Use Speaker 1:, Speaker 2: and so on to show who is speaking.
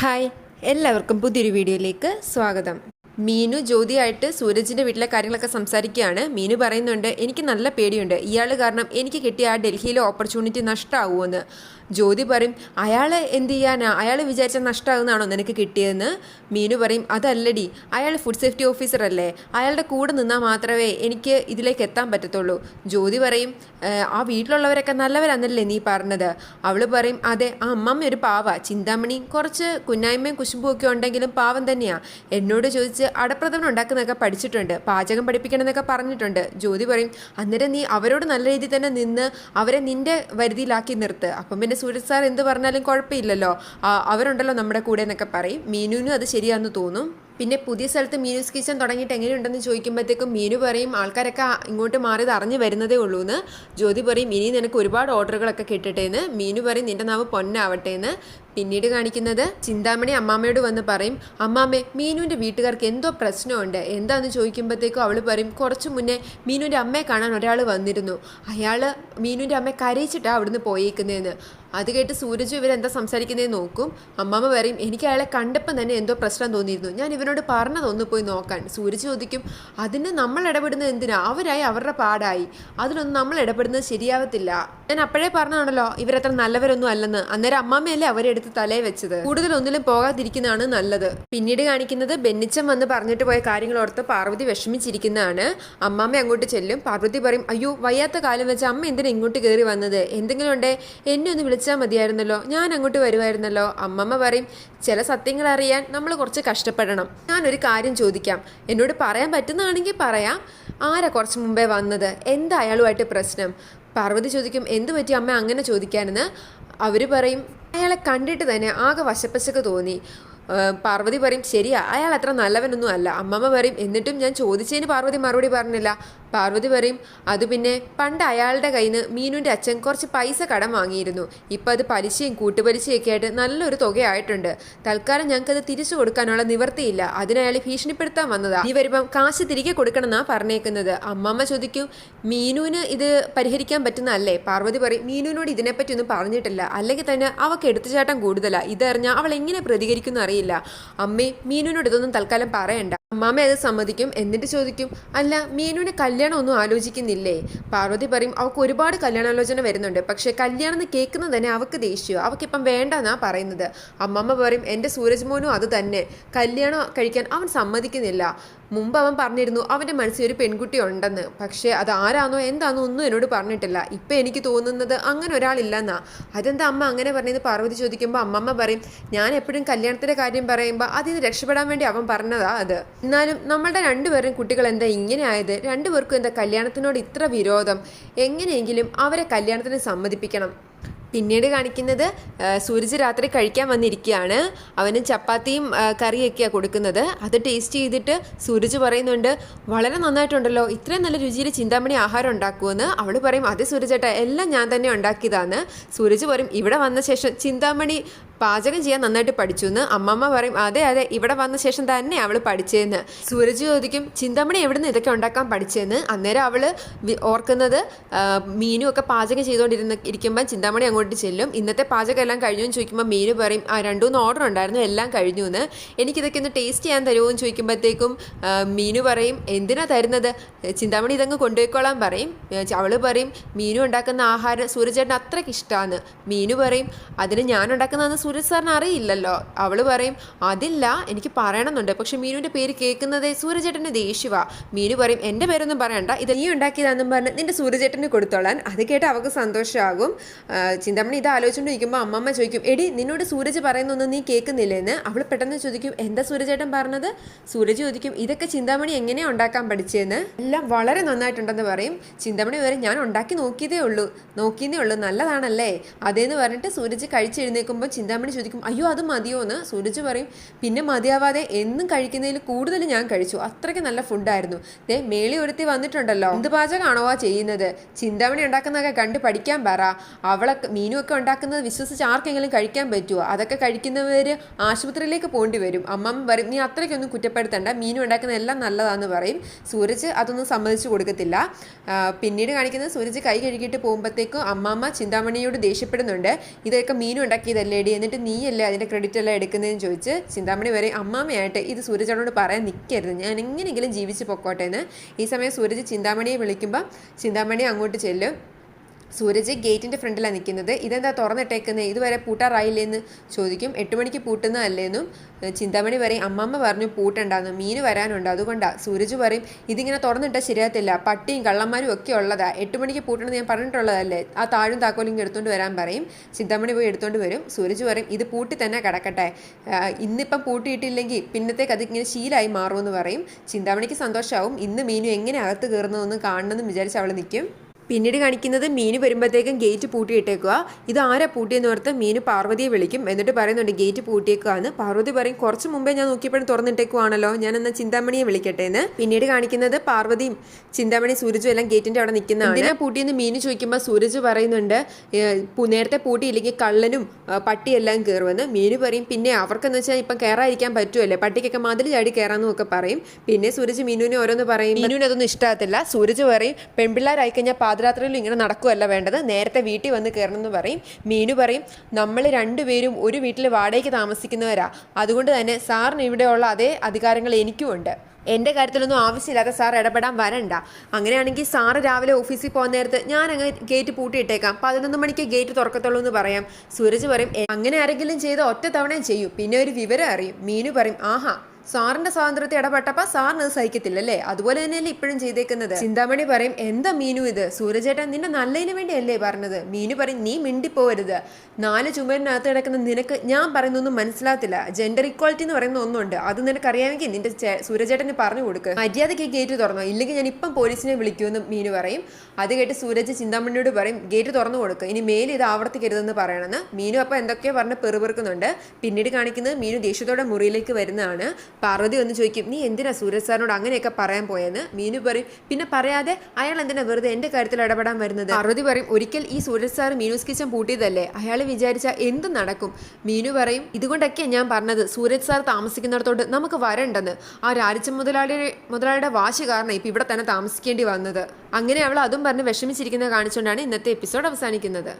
Speaker 1: Hi എല്ലാവർക്കും പുതിയൊരു വീഡിയോയിലേക്ക് സ്വാഗതം. മീനു ജ്യോതിയായിട്ട് സൂരജിന്റെ വീട്ടിലെ കാര്യങ്ങളൊക്കെ സംസാരിക്കുകയാണ്. മീനു പറയുന്നുണ്ട് എനിക്ക് നല്ല പേടിയുണ്ട്. ഇയാൾ കാരണം എനിക്ക് കിട്ടിയ ആ ഡൽഹിയിലെ ഓപ്പർച്യൂണിറ്റി നഷ്ടമാവുമെന്ന് ജ്യോതി പറയും അയാൾ എന്ത് ചെയ്യാനാ? അയാൾ വിചാരിച്ച നഷ്ടമാകുന്നതാണോ നിനക്ക് കിട്ടിയതെന്ന്? മീനു പറയും അതല്ലടി അയാൾ ഫുഡ് സേഫ്റ്റി ഓഫീസർ അല്ലേ? അയാളുടെ കൂടെ നിന്നാൽ മാത്രമേ എനിക്ക് ഇതിലേക്ക് എത്താൻ പറ്റത്തുള്ളൂ. ജ്യോതി പറയും ആ വീട്ടിലുള്ളവരൊക്കെ നല്ലവരാന്നല്ലേ നീ പറഞ്ഞത്? അവൾ പറയും അതെ ആ അമ്മമ്മ ഒരു പാവ. ചിന്താമണി കുറച്ച് കുന്നായ്മയും കുശുമ്പും ഒക്കെ ഉണ്ടെങ്കിലും പാവം തന്നെയാണ് എന്നോട് ചോദിച്ച് അടപ്രഥമൻ ഉണ്ടാക്കുന്നതൊക്കെ പഠിച്ചിട്ടുണ്ട് പാചകം പഠിപ്പിക്കണമെന്നൊക്കെ പറഞ്ഞിട്ടുണ്ട്. ജ്യോതി പറയും അന്നേരം നീ അവരോട് നല്ല രീതിയിൽ തന്നെ നിന്ന് അവരെ നിന്റെ വരുതിയിലാക്കി നിർത്ത്. അപ്പം പിന്നെ സൂരജ് സാർ എന്ത് പറഞ്ഞാലും കുഴപ്പമില്ലല്ലോ. അവരുണ്ടല്ലോ നമ്മുടെ കൂടെ എന്നൊക്കെ പറയും. മീനുവിനും അത് ശരിയാണെന്ന് തോന്നും. പിന്നെ പുതിയ സ്ഥലത്ത് മീനൂസ് കിച്ചൺ തുടങ്ങിയിട്ട് എങ്ങനെയുണ്ടെന്ന് ചോദിക്കുമ്പോഴത്തേക്കും മീനു പറയും ആൾക്കാരൊക്കെ ഇങ്ങോട്ട് മാറിയത് അറിഞ്ഞു വരുന്നതേ ഉള്ളൂ എന്ന് ജ്യോതി പറയും ഇനി നിനക്ക് ഒരുപാട് ഓർഡറുകളൊക്കെ കിട്ടട്ടെ എന്ന് മീനു പറയും നിന്റെ നാവ് പൊന്നാവട്ടെ എന്ന് പിന്നീട് കാണിക്കുന്നത് ചിന്താമണി അമ്മാമ്മയോട് വന്ന് പറയും അമ്മാമ്മേ മീനുവിന്റെ വീട്ടുകാർക്ക് എന്തോ പ്രശ്നമുണ്ട്. എന്താണെന്ന് ചോദിക്കുമ്പോഴത്തേക്കും അവൾ പറയും കുറച്ചു മുന്നേ മീനുവിന്റെ അമ്മയെ കാണാൻ ഒരാൾ വന്നിരുന്നു. അയാൾ മീനുവിന്റെ അമ്മയെ കരയിച്ചിട്ടാണ് അവിടുന്ന് പോയേക്കുന്നതെന്ന് അത് കേട്ട് സൂരജ് ഇവരെന്താ സംസാരിക്കുന്നതെന്ന് നോക്കും. അമ്മാമ്മ പറയും എനിക്ക് അയാളെ കണ്ടപ്പം തന്നെ എന്തോ പ്രശ്നം തോന്നിയിരുന്നു. ഞാൻ ഇവനോട് പറഞ്ഞതൊന്ന് പോയി നോക്കാൻ. സൂരജ് ചോദിക്കും അതിന് നമ്മൾ ഇടപെടുന്നത് എന്തിനാ? അവരായി അവരുടെ പാടായി. അതിലൊന്നും നമ്മൾ ഇടപെടുന്നത് ശരിയാവത്തില്ല. ഞാൻ അപ്പോഴേ പറഞ്ഞതാണല്ലോ ഇവരത്ര നല്ലവരൊന്നും അല്ലെന്ന്. അന്നേരം അമ്മാമ്മയല്ലേ അവരെ എടുത്ത് തലേ വെച്ചത്. കൂടുതൽ ഒന്നിലും പോകാതിരിക്കുന്നതാണ് നല്ലത്. പിന്നീട് കാണിക്കുന്നത് ബെന്നിച്ചം വന്ന് പറഞ്ഞിട്ട് പോയ കാര്യങ്ങൾ ഓർത്ത് പാർവതി വിഷമിച്ചിരിക്കുന്നതാണ്. അമ്മാമ്മ അങ്ങോട്ട് ചെല്ലും. പാർവതി പറയും അയ്യോ വയ്യാത്ത കാലം വെച്ച് അമ്മ എന്തിനാ ഇങ്ങോട്ട് കയറി വന്നത്? എന്തെങ്കിലും ഉണ്ടേ? എന്നെ ഒന്ന് വിളിച്ചാൽ മതിയായിരുന്നല്ലോ. ഞാൻ അങ്ങോട്ട് വരുമായിരുന്നല്ലോ അമ്മമ്മ പറയും ചില സത്യങ്ങൾ അറിയാൻ നമ്മൾ കുറച്ച് കഷ്ടപ്പെടണം. ഞാനൊരു കാര്യം ചോദിക്കാം. എന്നോട് പറയാൻ പറ്റുന്നതാണെങ്കിൽ പറയാം. ആരാ കുറച്ച് മുമ്പേ വന്നത്? എന്താ അയാളുമായിട്ട് പ്രശ്നം? പാർവതി ചോദിക്കും എന്ത് പറ്റി അമ്മ അങ്ങനെ ചോദിക്കാനെന്ന്? അവർ പറയും അയാളെ കണ്ടിട്ട് തന്നെ ആകെ വശപ്പശക്ക് തോന്നി. പാർവതി പറയും ശരിയാ അയാൾ അത്ര നല്ലവനൊന്നും അല്ല. അമ്മമ്മ പറയും എന്നിട്ടും ഞാൻ ചോദിച്ചതിന് പാർവതി മറുപടി പറഞ്ഞില്ല. പാർവതി പറയും അത് പിന്നെ പണ്ട് അയാളുടെ കയ്യിൽ നിന്ന് മീനുവിന്റെ അച്ഛൻ കുറച്ച് പൈസ കടം വാങ്ങിയിരുന്നു. ഇപ്പം അത് പലിശയും കൂട്ടുപലിശയൊക്കെ ആയിട്ട് നല്ലൊരു തുകയായിട്ടുണ്ട്. തൽക്കാലം ഞങ്ങൾക്കത് തിരിച്ചു കൊടുക്കാനുള്ള നിവർത്തിയില്ല അതിനയാൾ ഭീഷണിപ്പെടുത്താൻ വന്നതാ. ഈ വരുമ്പം കാശ് തിരികെ കൊടുക്കണമെന്നാ പറഞ്ഞേക്കുന്നത്. അമ്മമ്മ ചോദിക്കും മീനുവിന് ഇത് പരിഹരിക്കാൻ പറ്റുന്നതല്ലേ? പാർവതി പറയും മീനുവിനോട് ഇതിനെപ്പറ്റി ഒന്നും പറഞ്ഞിട്ടില്ല. അല്ലെങ്കിൽ തന്നെ അവൾക്ക് എടുത്തുചാട്ടം കൂടുതലാ. ഇതറിഞ്ഞാൽ അവൾ എങ്ങനെ പ്രതികരിക്കുന്നു അറിയില്ല. അമ്മേ മീനുവിനോട് ഇതൊന്നും തൽക്കാലം പറയണ്ട. അമ്മാമ്മ അത് സമ്മതിക്കും. എന്നിട്ട് ചോദിക്കും അല്ല മീനുവിന് ഒന്നും ആലോചിക്കുന്നില്ലേ? പാർവതി പറയും അവൾക്ക് ഒരുപാട് കല്യാണാലോചന വരുന്നുണ്ട്. പക്ഷേ കല്യാണം എന്ന് കേൾക്കുന്നത് തന്നെ അവൾക്ക് ദേഷ്യം. അവൾക്കിപ്പം വേണ്ടെന്നാ പറയുന്നത്. അമ്മമ്മ പറയും എന്റെ സൂരജ് മോനും അത് തന്നെ. കല്യാണം കഴിക്കാൻ അവൻ സമ്മതിക്കുന്നില്ല. മുമ്പ് അവൻ പറഞ്ഞിരുന്നു അവന്റെ മനസ്സിൽ ഒരു പെൺകുട്ടി ഉണ്ടെന്ന്. പക്ഷേ അത് ആരാണോ എന്താണോ ഒന്നും എന്നോട് പറഞ്ഞിട്ടില്ല. ഇപ്പം എനിക്ക് തോന്നുന്നത് അങ്ങനെ ഒരാളില്ലെന്നാ. അതെന്താ അമ്മ അങ്ങനെ പറഞ്ഞത് പാർവതി ചോദിക്കുമ്പോൾ അമ്മമ്മ പറയും ഞാൻ എപ്പോഴും കല്യാണത്തിന്റെ കാര്യം പറയുമ്പോൾ അതിൽ നിന്ന് രക്ഷപ്പെടാൻ വേണ്ടി അവൻ പറഞ്ഞതാ അത്. എന്നാലും നമ്മളുടെ രണ്ടുപേരും കുട്ടികൾ എന്താ ഇങ്ങനെ ആയത്? രണ്ടുപേർക്കും എന്താ കല്യാണത്തിനോട് ഇത്ര വിരോധം. എങ്ങനെയെങ്കിലും അവരെ കല്യാണത്തിന് സമ്മതിപ്പിക്കണം. പിന്നീട് കാണിക്കുന്നത് സൂരജ് രാത്രി കഴിക്കാൻ വന്നിരിക്കുകയാണ്. അവന് ചപ്പാത്തിയും കറിയൊക്കെയാണ് കൊടുക്കുന്നത്. അത് ടേസ്റ്റ് ചെയ്തിട്ട് സൂരജ് പറയുന്നുണ്ട് വളരെ നന്നായിട്ടുണ്ടല്ലോ. ഇത്രയും നല്ല രുചിയിൽ ചിന്താമണി ആഹാരം ഉണ്ടാക്കുമെന്ന് അവൾ പറയും അതെ സൂരജേട്ടാ എല്ലാം ഞാൻ തന്നെ ഉണ്ടാക്കിയതാണ്. സൂരജ് പറയും ഇവിടെ വന്ന ശേഷം ചിന്താമണി പാചകം ചെയ്യാൻ നന്നായിട്ട് പഠിച്ചു എന്ന് അമ്മമ്മ പറയും അതെ അതെ ഇവിടെ വന്ന ശേഷം തന്നെ അവൾ പഠിച്ചതെന്ന് സൂരജ് ചോദിക്കും ചിന്താമണി എവിടെ നിന്ന് ഇതൊക്കെ ഉണ്ടാക്കാൻ പഠിച്ചതെന്ന് അന്നേരം അവൾ ഓർക്കുന്നത് മീനും ഒക്കെ പാചകം ചെയ്തുകൊണ്ടിരുന്ന ഇരിക്കുമ്പോൾ ചിന്താമണി അങ്ങോട്ട് ചെല്ലും. ഇന്നത്തെ പാചകം എല്ലാം കഴിഞ്ഞു എന്ന് ചോദിക്കുമ്പോൾ മീനു പറയും ആ രണ്ടു മൂന്ന് ഓർഡർ ഉണ്ടായിരുന്നു എല്ലാം കഴിഞ്ഞു എന്ന് എനിക്കിതൊക്കെ ഒന്ന് ടേസ്റ്റ് ചെയ്യാൻ തരുമോ? എന്ന് ചോദിക്കുമ്പോഴത്തേക്കും മീനു പറയും എന്തിനാ തരുന്നത്? ചിന്താമണി ഇതങ്ങ് കൊണ്ടുപോയിക്കോളാൻ പറയും. അവൾ പറയും മീനു ഉണ്ടാക്കുന്ന ആഹാരം സൂരജേട്ടൻ അത്രയ്ക്ക് ഇഷ്ടമാണ് മീനു പറയും അതിന് ഞാൻ ഉണ്ടാക്കുന്നതെന്ന് സൂരജ് സാറിന് അറിയില്ലല്ലോ. അവൾ പറയും അതില്ല എനിക്ക് പറയണമെന്നുണ്ട്. പക്ഷെ മീനുവിന്റെ പേര് കേൾക്കുന്നതേ സൂര്യചേട്ടന് ദേഷ്യവാ. മീനു പറയും എന്റെ പേരൊന്നും പറയണ്ട. ഇത് നീ ഉണ്ടാക്കിയതാണെന്നും പറഞ്ഞ് നിന്റെ സൂര്യചേട്ടന് കൊടുത്തോളാൻ. അത് കേട്ട് അവൾക്ക് സന്തോഷമാകും. ചിന്തമണി ഇത് ആലോചിച്ചുകൊണ്ടിരിക്കുമ്പോൾ അമ്മമ്മ ചോദിക്കും എടി നിന്നോട് സൂരജ് പറയുന്നൊന്നും നീ കേൾക്കുന്നില്ലെന്ന്? അവൾ പെട്ടെന്ന് ചോദിക്കും എന്താ സൂര്യചേട്ടൻ പറഞ്ഞത്? സൂരജ് ചോദിക്കും ഇതൊക്കെ ചിന്താമണി എങ്ങനെയാണ് ഉണ്ടാക്കാൻ പഠിച്ചതെന്ന് എല്ലാം വളരെ നന്നായിട്ടുണ്ടെന്ന് പറയും. ചിന്താമണി വരെ ഞാൻ ഉണ്ടാക്കി നോക്കിയതേ ഉള്ളൂ. നോക്കിയതേ ഉള്ളൂ. നല്ലതാണല്ലേ? അതേന്ന് പറഞ്ഞിട്ട് സൂരജ് കഴിച്ചെഴുന്നേൽക്കുമ്പോൾ ചിന്താമണി ചോദിക്കും അയ്യോ അത് മതിയോ എന്ന് സൂരജ് പറയും പിന്നെ മതിയാവാതെ എന്നും കഴിക്കുന്നതിൽ കൂടുതൽ ഞാൻ കഴിച്ചു. അത്രയ്ക്ക് നല്ല ഫുഡായിരുന്നു. ദേ മേളി ഒരുത്തി വന്നിട്ടുണ്ടല്ലോ. എന്ത് പാചകമാണോ ആ ചെയ്യുന്നത്? ചിന്താമണി ഉണ്ടാക്കുന്നതൊക്കെ കണ്ട് പഠിക്കാൻ പറ. അവളൊക്കെ മീനുമൊക്കെ ഉണ്ടാക്കുന്നത് വിശ്വസിച്ച് ആർക്കെങ്കിലും കഴിക്കാൻ പറ്റുമോ അതൊക്കെ കഴിക്കുന്നവർ ആശുപത്രിയിലേക്ക് പോകേണ്ടി വരും. അമ്മമ്മ പറയും നീ അത്രയ്ക്കൊന്നും കുറ്റപ്പെടുത്തണ്ട. മീനും ഉണ്ടാക്കുന്ന എല്ലാം നല്ലതാന്ന് പറയും. സൂരജ് അതൊന്നും സമ്മതിച്ചു കൊടുക്കത്തില്ല. പിന്നീട് കാണിക്കുന്നത് സൂരജ് കൈ കഴുകിയിട്ട് പോകുമ്പോഴത്തേക്കും അമ്മാമ്മ ചിന്താമണിയോട് ദേഷ്യപ്പെടുന്നുണ്ട്. ഇതൊക്കെ മീനും ഉണ്ടാക്കിയതല്ലേടി? എന്നിട്ട് എന്നിട്ട് നീയല്ലേ അതിന്റെ ക്രെഡിറ്റ് എല്ലാം എടുക്കുന്നതെന്ന് ചോദിച്ച് ചിന്താമണി വരെ അമ്മാമ്മയായിട്ട് ഇത് സൂരജോട് പറയാൻ നിൽക്കരുത് ഞാൻ എങ്ങനെയെങ്കിലും ജീവിച്ച് പൊക്കോട്ടെ എന്ന്. ഈ സമയം സൂരജ് ചിന്താമണിയെ വിളിക്കുമ്പോൾ ചിന്താമണി അങ്ങോട്ട് ചെല്ലും. സൂരജ് ഗേറ്റിന്റെ ഫ്രണ്ടിലാണ് നിൽക്കുന്നത് ഇതെന്താ തുറന്നിട്ടേക്കുന്നത് ഇതുവരെ പൂട്ടാറായില്ലേ എന്ന് ചോദിക്കും. എട്ട് മണിക്ക് പൂട്ടുന്നതല്ലേന്നും ചിന്താമണി പറയും അമ്മമ്മ പറഞ്ഞു പൂട്ടണ്ടാന്ന്. മീൻ വരാനുണ്ട്. അതുകൊണ്ടാണ് സൂരജ് പറയും ഇതിങ്ങനെ തുറന്നിട്ടാൽ ശരിയാകത്തില്ല. പട്ടിയും കള്ളന്മാരും ഒക്കെ ഉള്ളതാ. എട്ട് മണിക്ക് പൂട്ടണമെന്ന് ഞാൻ പറഞ്ഞിട്ടുള്ളതല്ലേ? ആ താഴും താക്കോലും ഇങ്ങനെ എടുത്തുകൊണ്ട് വരാൻ പറയും. ചിന്താമണി പോയി എടുത്തുകൊണ്ട് വരും. സൂരജ് പറയും ഇത് പൂട്ടി തന്നെ കിടക്കട്ടെ. ഇന്നിപ്പം പൂട്ടിയിട്ടില്ലെങ്കിൽ പിന്നത്തേക്ക് അത് ഇങ്ങനെ ശീലമായി മാറുമെന്ന് പറയും. ചിന്താമണിക്ക് സന്തോഷമാവും ഇന്ന് മീനു എങ്ങനെ അകത്ത് കയറുന്നതെന്ന് കാണണമെന്ന് വിചാരിച്ച് അവൾ നിൽക്കും പിന്നീട് കാണിക്കുന്നത് മീന് വരുമ്പോഴത്തേക്കും ഗേറ്റ് പൂട്ടിയിട്ടേക്കുക ഇത് ആരാ പൂട്ടിയെന്ന് ഓർത്ത് മീന് പാർവതിയെ വിളിക്കും. എന്നിട്ട് പറയുന്നുണ്ട് ഗേറ്റ് പൂട്ടിയേക്കുകയെന്ന് പാർവതി പറയും കുറച്ച് മുമ്പേ ഞാൻ നോക്കിയപ്പോഴും തുറന്നിട്ടേക്കുവാണല്ലോ. ഞാൻ എന്നാൽ ചിന്താമണിയെ വിളിക്കട്ടെ എന്ന് പിന്നീട് കാണിക്കുന്നത് പാർവതിയും ചിന്താമണി സൂരജും എല്ലാം ഗേറ്റിന്റെ അവിടെ നിൽക്കുന്നതാണ്. ഇതിനെ പൂട്ടിയെന്ന് മീന് ചോദിക്കുമ്പോൾ സൂരജ് പറയുന്നുണ്ട് "ഏഹ്, നേരത്തെ പൂട്ടിയില്ലെങ്കിൽ കള്ളനും പട്ടിയെല്ലാം കയറുമെന്ന് മീന് പറയും പിന്നെ അവർക്കെന്ന് വെച്ചാൽ ഇപ്പം കയറാതിരിക്കാൻ പറ്റുമല്ലേ പട്ടിക്കൊക്കെ മതിൽ ചാടി കയറാമെന്നും ഒക്കെ പറയും. പിന്നെ സൂരജ് മീനുവിനെ ഓരോന്ന് പറയും മീനുവിന് അതൊന്നും ഇഷ്ടമാകത്തില്ല സൂരജ് പറയും പെൺപിള്ളേരായി കഴിഞ്ഞാൽ പാതിരാത്രിയിൽ ഇങ്ങനെ നടക്കുകയല്ല വേണ്ടത്. നേരത്തെ വീട്ടിൽ വന്ന് കയറണം എന്ന് പറയും. മീനു പറയും നമ്മൾ രണ്ടുപേരും ഒരു വീട്ടിൽ വാടകയ്ക്ക് താമസിക്കുന്നവരാ. അതുകൊണ്ട് തന്നെ സാറിന് ഇവിടെയുള്ള അതേ അധികാരങ്ങൾ എനിക്കുമുണ്ട് എന്റെ കാര്യത്തിലൊന്നും ആവശ്യമില്ലാതെ സാർ ഇടപെടാൻ വരണ്ട. അങ്ങനെയാണെങ്കിൽ സാറ് രാവിലെ ഓഫീസിൽ പോകുന്ന നേരത്ത് ഞാൻ അങ്ങ് ഗേറ്റ് പൂട്ടിയിട്ടേക്കാം. പതിനൊന്ന് മണിക്ക് ഗേറ്റ് തുറക്കത്തുള്ളൂ എന്ന് പറയാം. സൂരജ് പറയും അങ്ങനെ ആരെങ്കിലും ചെയ്ത് ഒറ്റ തവണയും ചെയ്യും. പിന്നെ ഒരു വിവരം അറിയും. മീനു പറയും ആഹാ സാറിന്റെ സ്വാതന്ത്ര്യത്തെ ഇടപെട്ടപ്പോൾ സാറിന് സഹിക്കത്തില്ല അല്ലേ അതുപോലെ തന്നെയല്ലേ ഇപ്പോഴും ചെയ്തേക്കുന്നത്. ചിന്താമണി പറയും എന്താ മീനു ഇത്? സൂരജേട്ടൻ നിന്റെ നല്ലതിന് വേണ്ടിയല്ലേ പറഞ്ഞത്? മീനു പറയും നീ മിണ്ടിപ്പോവരുത്. നാല് ചുമരിനകത്ത് കിടക്കുന്ന നിനക്ക് ഞാൻ പറയുന്നൊന്നും മനസ്സിലാത്തില്ല ജെൻഡർ ഇക്വാളിറ്റി എന്ന് പറയുന്ന ഒന്നുണ്ട്. അത് നിനക്ക് അറിയാമെങ്കിൽ നിന്റെ സൂരജേട്ടന് പറഞ്ഞു കൊടുക്ക്. മര്യാദയ്ക്ക് ഗേറ്റ് തുറന്നോ? ഇല്ലെങ്കിൽ ഞാൻ ഇപ്പം പോലീസിനെ വിളിക്കുമെന്ന് മീനു പറയും. അത് കേട്ട് സൂരജ് ചിന്താമണിയോട് പറയും ഗേറ്റ് തുറന്നു കൊടുക്കുക ഇനി മേലെ ഇത് ആവർത്തിക്കരുതെന്ന് പറയണമെന്ന്. മീനു അപ്പം എന്തൊക്കെയോ പറഞ്ഞ് പെറുപെറുക്കുന്നുണ്ട്. പിന്നീട് കാണിക്കുന്നത് മീനു ദേഷ്യത്തോടെ മുറിയിലേക്ക് വരുന്നതാണ്. പാർവതി ഒന്ന് ചോദിക്കും നീ എന്തിനാ സൂരജ് സാറിനോട് അങ്ങനെയൊക്കെ പറയാൻ പോയെന്ന്? മീനു പറയും പിന്നെ പറയാതെ അയാൾ എന്തിനാ വെറുതെ എന്റെ കാര്യത്തിൽ ഇടപെടാൻ വരുന്നത്? പാർവതി പറയും ഒരിക്കൽ ഈ സൂരജ് സാർ മീനുസ് കിച്ചൻ പൂട്ടിയതല്ലേ? അയാൾ വിചാരിച്ച എന്ത് നടക്കും. മീനു പറയും ഇതുകൊണ്ടൊക്കെയാണ് ഞാൻ പറഞ്ഞത്. സൂരജ് സാർ താമസിക്കുന്നിടത്തോട്ട് നമുക്ക് വരണ്ടെന്ന്. ആ രാരിച്ച മുതലാളിയുടെ മുതലാളിയുടെ വാശി കാരണം ഇപ്പം ഇവിടെ തന്നെ താമസിക്കേണ്ടി വന്നത്. അങ്ങനെ അവൾ അതും പറഞ്ഞ് വിഷമിച്ചിരിക്കുന്നത് കാണിച്ചുകൊണ്ടാണ് ഇന്നത്തെ എപ്പിസോഡ് അവസാനിക്കുന്നത്.